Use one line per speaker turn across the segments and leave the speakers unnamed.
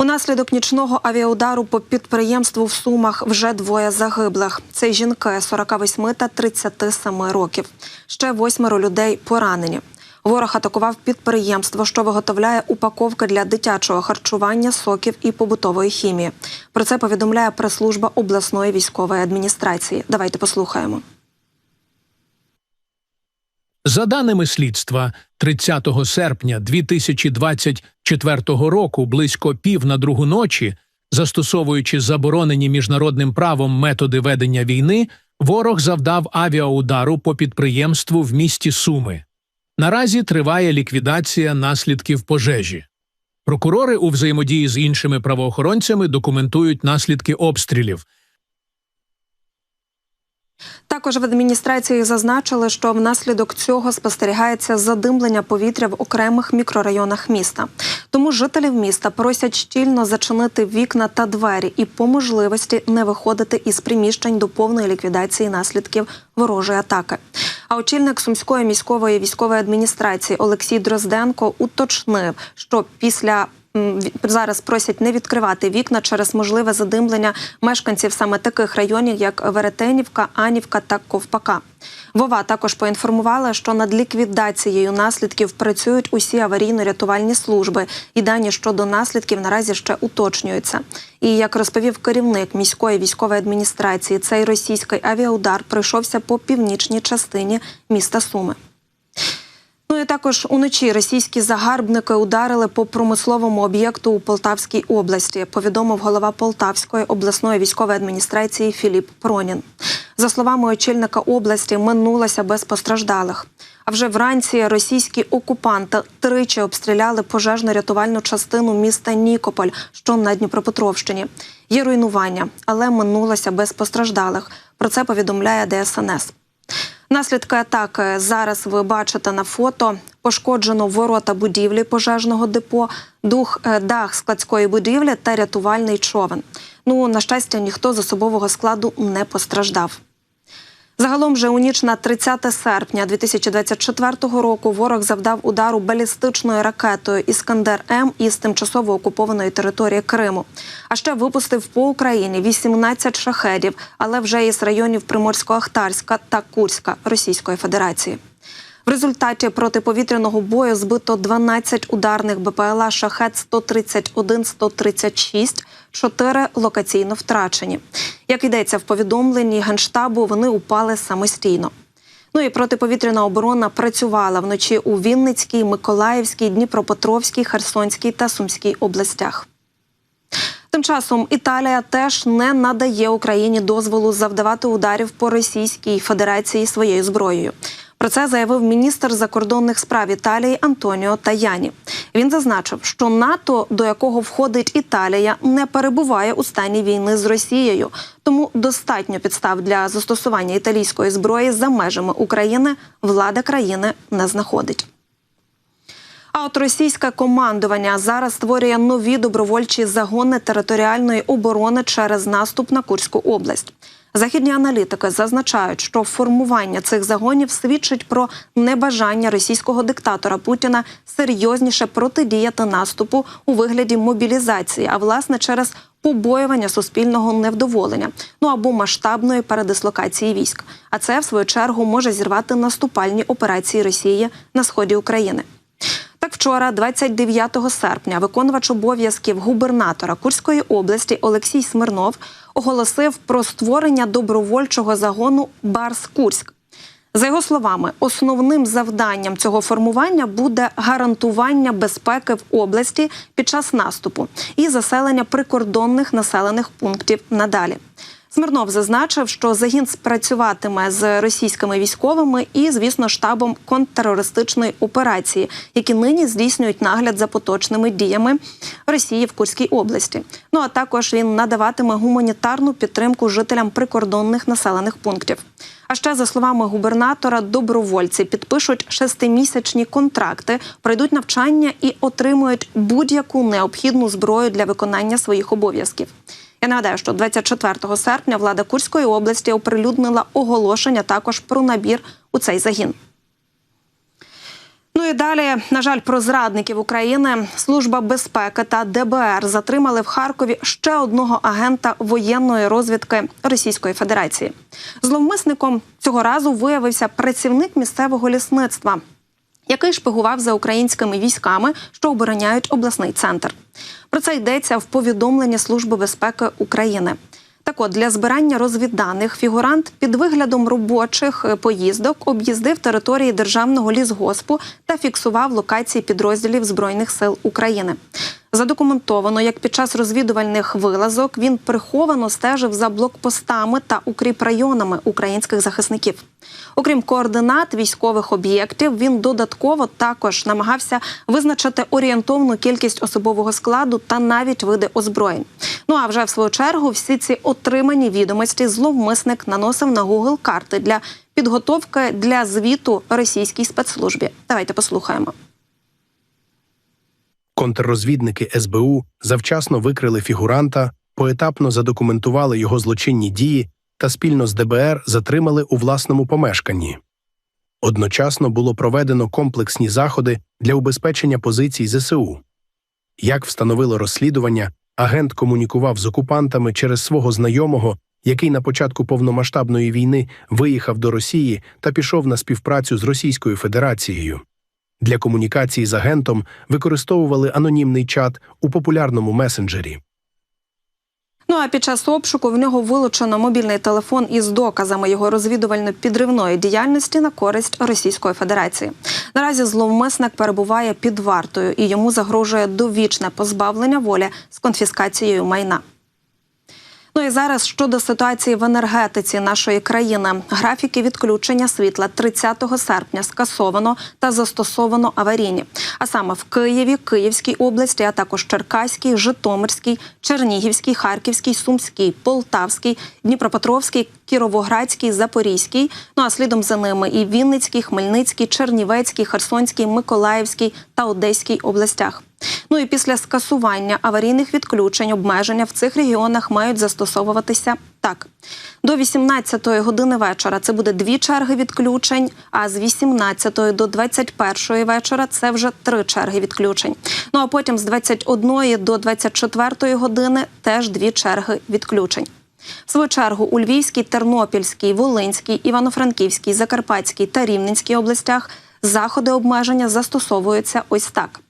Унаслідок нічного авіаудару по підприємству в Сумах вже двоє загиблих. Це жінки 48 та 37 років. Ще восьмеро людей поранені. Ворог атакував підприємство, що виготовляє упаковки для дитячого харчування, соків і побутової хімії. Про це повідомляє прес-служба обласної військової адміністрації. Давайте послухаємо.
За даними слідства, 30 серпня 2024 року, близько пів на другу ночі, застосовуючи заборонені міжнародним правом методи ведення війни, ворог завдав авіаудару по підприємству в місті Суми. Наразі триває ліквідація наслідків пожежі. Прокурори у взаємодії з іншими правоохоронцями документують наслідки обстрілів.
Також в адміністрації зазначили, що внаслідок цього спостерігається задимлення повітря в окремих мікрорайонах міста. Тому жителів міста просять щільно зачинити вікна та двері і по можливості не виходити із приміщень до повної ліквідації наслідків ворожої атаки. А очільник сумської міської військової адміністрації Олексій Дрозденко уточнив, що після зараз просять не відкривати вікна через можливе задимлення мешканців саме таких районів, як Веретенівка, Анівка та Ковпака. Вова також поінформувала, що над ліквідацією наслідків працюють усі аварійно-рятувальні служби, і дані щодо наслідків наразі ще уточнюються. І як розповів керівник міської військової адміністрації, цей російський авіаудар пройшовся по північній частині міста Суми. І також уночі російські загарбники ударили по промисловому об'єкту у Полтавській області. Повідомив голова Полтавської обласної військової адміністрації Філіп Пронін. За словами очільника області, минулося без постраждалих. А вже вранці російські окупанти тричі обстріляли пожежно-рятувальну частину міста Нікополь, що на Дніпропетровщині. Є руйнування, але минулося без постраждалих. Про це повідомляє ДСНС. Наслідки атаки зараз ви бачите на фото. Пошкоджено ворота будівлі пожежного депо, дух, е, дах складської будівлі та рятувальний човен. Ну, на щастя, ніхто з особового складу не постраждав. Загалом же у ніч на 30 серпня 2024 року ворог завдав удару балістичною ракетою Іскандер М із тимчасово окупованої території Криму. А ще випустив по Україні 18 шахедів, але вже із районів Приморсько-Ахтарська та Курська Російської Федерації. В результаті протиповітряного бою збито 12 ударних БПЛА шахет 131 136 4 локаційно втрачені. Як йдеться в повідомленні генштабу, вони упали самостійно. Ну і протиповітряна оборона працювала вночі у Вінницькій, Миколаївській, Дніпропетровській, Херсонській та Сумській областях. Тим часом Італія теж не надає Україні дозволу завдавати ударів по Російській Федерації своєю зброєю. Про це заявив міністр закордонних справ Італії Антоніо Таяні. Він зазначив, що НАТО, до якого входить Італія, не перебуває у стані війни з Росією, тому достатньо підстав для застосування італійської зброї за межами України влада країни не знаходить. А от російське командування зараз створює нові добровольчі загони територіальної оборони через наступ на Курську область. Західні аналітики зазначають, що формування цих загонів свідчить про небажання російського диктатора Путіна серйозніше протидіяти наступу у вигляді мобілізації, а власне через побоювання суспільного невдоволення, ну або масштабної передислокації військ. А це в свою чергу може зірвати наступальні операції Росії на сході України. Так вчора, 29 серпня, виконувач обов'язків губернатора Курської області Олексій Смирнов оголосив про створення добровольчого загону Барс Курськ. За його словами, основним завданням цього формування буде гарантування безпеки в області під час наступу і заселення прикордонних населених пунктів надалі. Смирнов зазначив, що загін спрацюватиме з російськими військовими і, звісно, штабом контртерористичної операції, які нині здійснюють нагляд за поточними діями Росії в Курській області. Ну а також він надаватиме гуманітарну підтримку жителям прикордонних населених пунктів. А ще за словами губернатора, добровольці підпишуть шестимісячні контракти, пройдуть навчання і отримують будь-яку необхідну зброю для виконання своїх обов'язків. Я нагадаю, що 24 серпня влада Курської області оприлюднила оголошення також про набір у цей загін. Ну і далі, на жаль, про зрадників України служба безпеки та ДБР затримали в Харкові ще одного агента воєнної розвідки Російської Федерації. Зловмисником цього разу виявився працівник місцевого лісництва, який шпигував за українськими військами, що обороняють обласний центр. Про це йдеться в повідомленні Служби безпеки України. Так от, для збирання розвідданих фігурант під виглядом робочих е, поїздок об'їздив території державного лісгоспу та фіксував локації підрозділів Збройних сил України. Задокументовано, як під час розвідувальних вилазок він приховано стежив за блокпостами та укріпрайонами українських захисників. Окрім координат військових об'єктів, він додатково також намагався визначити орієнтовну кількість особового складу та навіть види озброєнь. Ну а вже в свою чергу всі ці отримані відомості зловмисник наносив на Google карти для підготовки для звіту російській спецслужбі. Давайте послухаємо.
Контррозвідники СБУ завчасно викрили фігуранта, поетапно задокументували його злочинні дії та спільно з ДБР затримали у власному помешканні. Одночасно було проведено комплексні заходи для убезпечення позицій ЗСУ. Як встановило розслідування, агент комунікував з окупантами через свого знайомого, який на початку повномасштабної війни виїхав до Росії та пішов на співпрацю з Російською Федерацією. Для комунікації з агентом використовували анонімний чат у популярному месенджері.
Ну а під час обшуку в нього вилучено мобільний телефон із доказами його розвідувально-підривної діяльності на користь Російської Федерації. Наразі зловмисник перебуває під вартою і йому загрожує довічне позбавлення волі з конфіскацією майна. Ну і зараз щодо ситуації в енергетиці нашої країни, графіки відключення світла 30 серпня скасовано та застосовано аварійні. А саме в Києві, Київській області, а також Черкаській, Житомирській, Чернігівській, Харківській, Сумській, Полтавській, Дніпропетровській, Кіровоградській, Запорізькій. Ну а слідом за ними і Вінницькій, Хмельницькій, Чернівецькій, Херсонській, Миколаївській та Одеській областях. Ну і після скасування аварійних відключень обмеження в цих регіонах мають застосовуватися так. До 18-ї години вечора це буде дві черги відключень, а з 18-ї до 21-ї вечора це вже три черги відключень. Ну а потім з 21-ї до 24-ї години теж дві черги відключень. В свою чергу у Львівській, Тернопільській, Волинській, Івано-Франківській, Закарпатській та Рівненській областях заходи обмеження застосовуються ось так.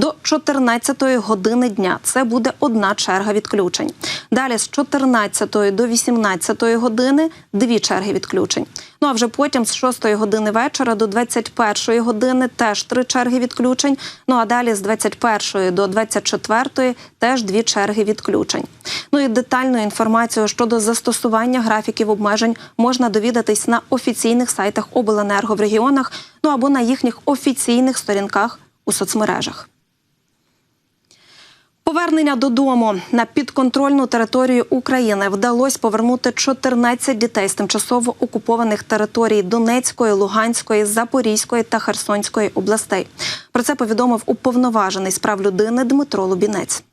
До 14 години дня це буде одна черга відключень. Далі з 14 до 18 години дві черги відключень. Ну а вже потім з 6 години вечора до 21 години теж три черги відключень. Ну а далі з 21 до 24 теж дві черги відключень. Ну і детальну інформацію щодо застосування графіків обмежень можна довідатись на офіційних сайтах обленерго в регіонах, ну або на їхніх офіційних сторінках у соцмережах. Повернення додому на підконтрольну територію України вдалося повернути 14 дітей з тимчасово окупованих територій Донецької, Луганської, Запорізької та Херсонської областей. Про це повідомив уповноважений з прав людини Дмитро Лубінець.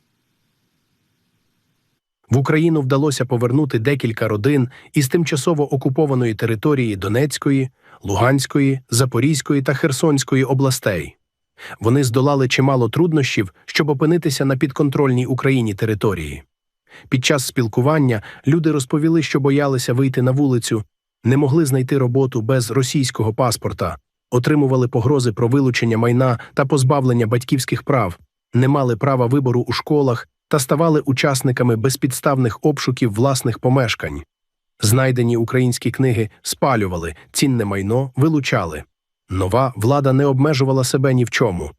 В Україну вдалося повернути декілька родин із тимчасово окупованої території Донецької, Луганської, Запорізької та Херсонської областей. Вони здолали чимало труднощів, щоб опинитися на підконтрольній Україні території. Під час спілкування люди розповіли, що боялися вийти на вулицю, не могли знайти роботу без російського паспорта, отримували погрози про вилучення майна та позбавлення батьківських прав, не мали права вибору у школах та ставали учасниками безпідставних обшуків власних помешкань. Знайдені українські книги спалювали, цінне майно вилучали. Нова влада не обмежувала себе ні в чому.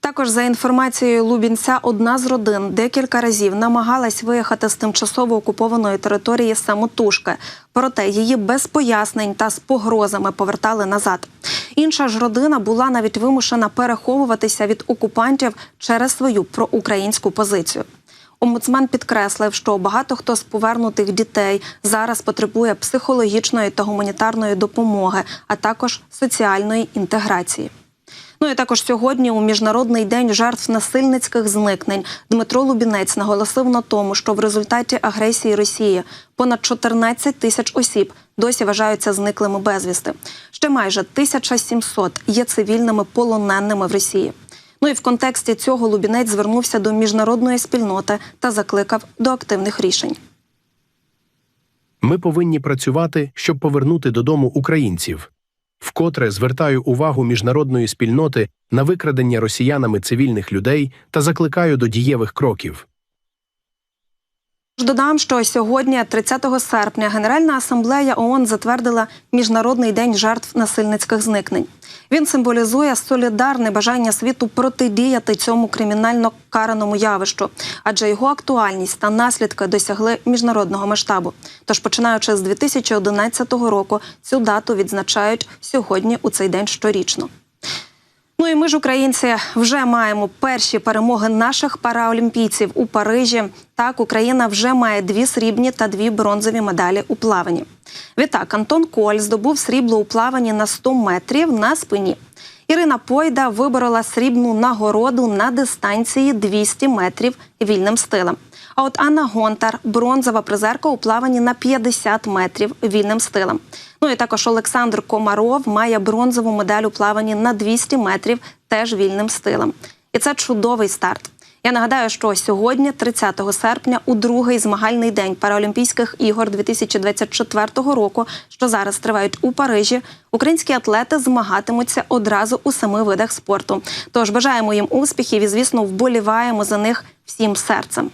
Також за інформацією Лубінця, одна з родин декілька разів намагалась виїхати з тимчасово окупованої території самотужки, проте її без пояснень та з погрозами повертали назад. Інша ж родина була навіть вимушена переховуватися від окупантів через свою проукраїнську позицію. Омбудсмен підкреслив, що багато хто з повернутих дітей зараз потребує психологічної та гуманітарної допомоги, а також соціальної інтеграції. Ну і також сьогодні, у міжнародний день жертв насильницьких зникнень, Дмитро Лубінець наголосив на тому, що в результаті агресії Росії понад 14 тисяч осіб досі вважаються зниклими безвісти. Ще майже 1700 є цивільними полоненими в Росії. Ну і в контексті цього Лубінець звернувся до міжнародної спільноти та закликав до активних рішень.
Ми повинні працювати, щоб повернути додому українців. Вкотре звертаю увагу міжнародної спільноти на викрадення росіянами цивільних людей та закликаю до дієвих кроків.
Додам, що сьогодні, 30 серпня, Генеральна асамблея ООН затвердила Міжнародний день жертв насильницьких зникнень. Він символізує солідарне бажання світу протидіяти цьому кримінально караному явищу, адже його актуальність та наслідки досягли міжнародного масштабу. Тож, починаючи з 2011 року, цю дату відзначають сьогодні у цей день щорічно. Ну і ми ж, українці, вже маємо перші перемоги наших параолімпійців у Парижі. Так, Україна вже має дві срібні та дві бронзові медалі у плаванні. Відтак, Антон Коль здобув срібло у плаванні на 100 метрів на спині. Ірина Пойда виборола срібну нагороду на дистанції 200 метрів вільним стилем. А от Анна Гонтар бронзова призерка у плаванні на 50 метрів вільним стилем. Ну і також Олександр Комаров має бронзову медаль у плаванні на 200 метрів теж вільним стилем. І це чудовий старт. Я нагадаю, що сьогодні, 30 серпня, у другий змагальний день Паралімпійських ігор 2024 року, що зараз тривають у Парижі, українські атлети змагатимуться одразу у семи видах спорту. Тож бажаємо їм успіхів і, звісно, вболіваємо за них всім серцем.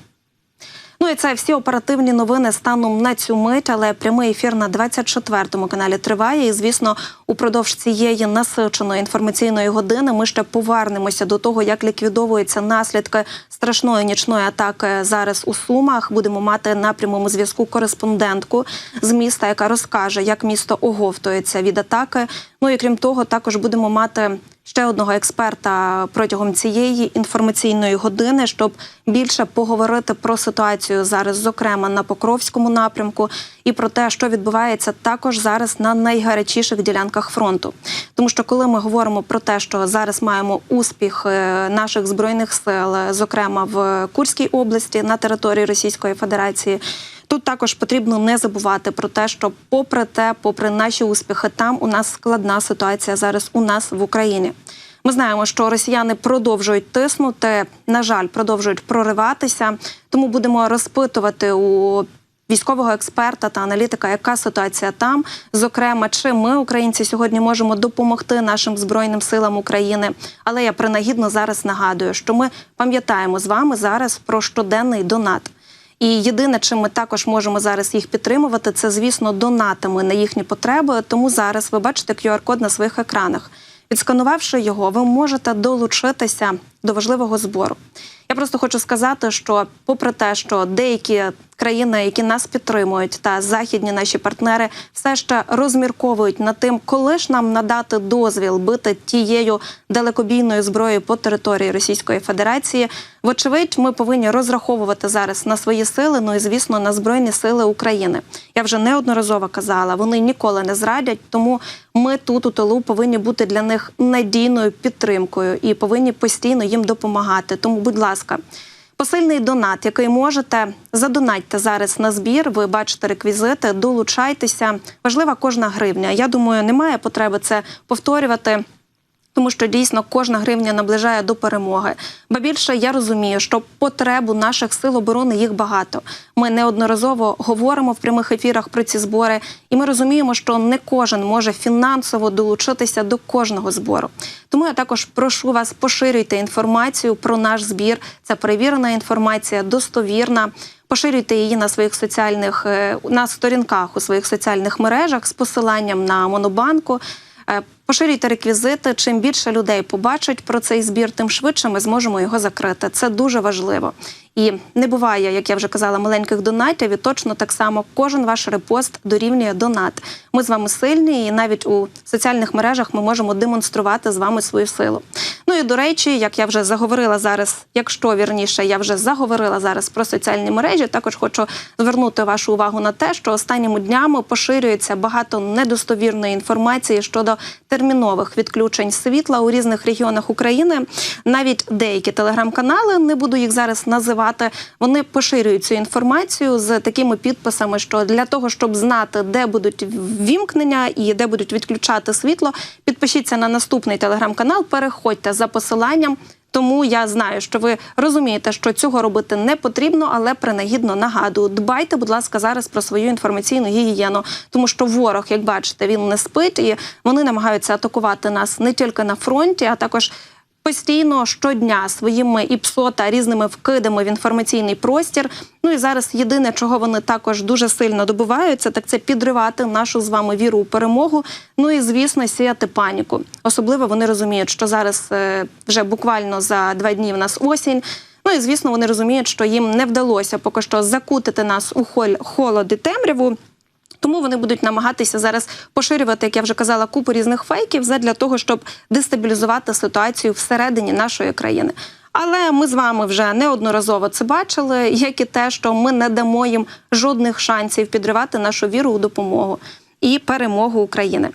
Ну і це всі оперативні новини станом на цю мить, але прямий ефір на 24-му каналі триває. І звісно, упродовж цієї насиченої інформаційної години ми ще повернемося до того, як ліквідовуються наслідки страшної нічної атаки зараз у Сумах. Будемо мати на прямому зв'язку кореспондентку з міста, яка розкаже, як місто оговтується від атаки. Ну і крім того, також будемо мати ще одного експерта протягом цієї інформаційної години, щоб більше поговорити про ситуацію зараз, зокрема на Покровському напрямку, і про те, що відбувається також зараз на найгарячіших ділянках фронту. Тому що коли ми говоримо про те, що зараз маємо успіх е, наших збройних сил, зокрема в Курській області на території Російської Федерації. Тут також потрібно не забувати про те, що, попри те, попри наші успіхи, там у нас складна ситуація зараз у нас в Україні. Ми знаємо, що росіяни продовжують тиснути, на жаль, продовжують прориватися. Тому будемо розпитувати у військового експерта та аналітика, яка ситуація там. Зокрема, чи ми, українці, сьогодні можемо допомогти нашим збройним силам України. Але я принагідно зараз нагадую, що ми пам'ятаємо з вами зараз про щоденний донат. І єдине, чим ми також можемо зараз їх підтримувати, це звісно донатами на їхні потреби. Тому зараз ви бачите QR-код на своїх екранах. Відсканувавши його, ви можете долучитися до важливого збору. Я просто хочу сказати, що, попри те, що деякі країни, які нас підтримують, та західні наші партнери, все ще розмірковують над тим, коли ж нам надати дозвіл бити тією далекобійною зброєю по території Російської Федерації. Вочевидь, ми повинні розраховувати зараз на свої сили, ну і звісно на збройні сили України. Я вже неодноразово казала, вони ніколи не зрадять, тому ми тут у тилу повинні бути для них надійною підтримкою і повинні постійно їм допомагати. Тому, будь ласка. Посильний донат, який можете задонатьте зараз на збір. Ви бачите реквізити, долучайтеся. Важлива кожна гривня. Я думаю, немає потреби це повторювати. Тому що дійсно кожна гривня наближає до перемоги. Ба більше я розумію, що потреб у наших сил оборони їх багато. Ми неодноразово говоримо в прямих ефірах про ці збори, і ми розуміємо, що не кожен може фінансово долучитися до кожного збору. Тому я також прошу вас поширюйте інформацію про наш збір. Це перевірена інформація, достовірна. Поширюйте її на своїх соціальних е, на сторінках у своїх соціальних мережах з посиланням на монобанку. Е, Поширюйте реквізити. Чим більше людей побачать про цей збір, тим швидше ми зможемо його закрити. Це дуже важливо. І не буває, як я вже казала, маленьких донатів. І точно так само кожен ваш репост дорівнює донат. Ми з вами сильні, і навіть у соціальних мережах ми можемо демонструвати з вами свою силу. Ну і до речі, як я вже заговорила зараз, якщо вірніше, я вже заговорила зараз про соціальні мережі. Також хочу звернути вашу увагу на те, що останніми днями поширюється багато недостовірної інформації щодо термінових відключень світла у різних регіонах України. Навіть деякі телеграм-канали не буду їх зараз називати. Працювати. Вони поширюють цю інформацію з такими підписами, що для того, щоб знати, де будуть вімкнення і де будуть відключати світло, підпишіться на наступний телеграм-канал, переходьте за посиланням. Тому я знаю, що ви розумієте, що цього робити не потрібно, але принагідно нагадую. Дбайте, будь ласка, зараз про свою інформаційну гігієну, тому що ворог, як бачите, він не спить, і вони намагаються атакувати нас не тільки на фронті, а також постійно щодня своїми ІПСО та різними вкидами в інформаційний простір. Ну і зараз єдине, чого вони також дуже сильно добиваються, так це підривати нашу з вами віру у перемогу. Ну і звісно, сіяти паніку. Особливо вони розуміють, що зараз е, вже буквально за два дні в нас осінь. Ну і звісно, вони розуміють, що їм не вдалося поки що закутити нас у холод і темряву. Тому вони будуть намагатися зараз поширювати, як я вже казала, купу різних фейків для того, щоб дестабілізувати ситуацію всередині нашої країни. Але ми з вами вже неодноразово це бачили, як і те, що ми не дамо їм жодних шансів підривати нашу віру у допомогу і перемогу України.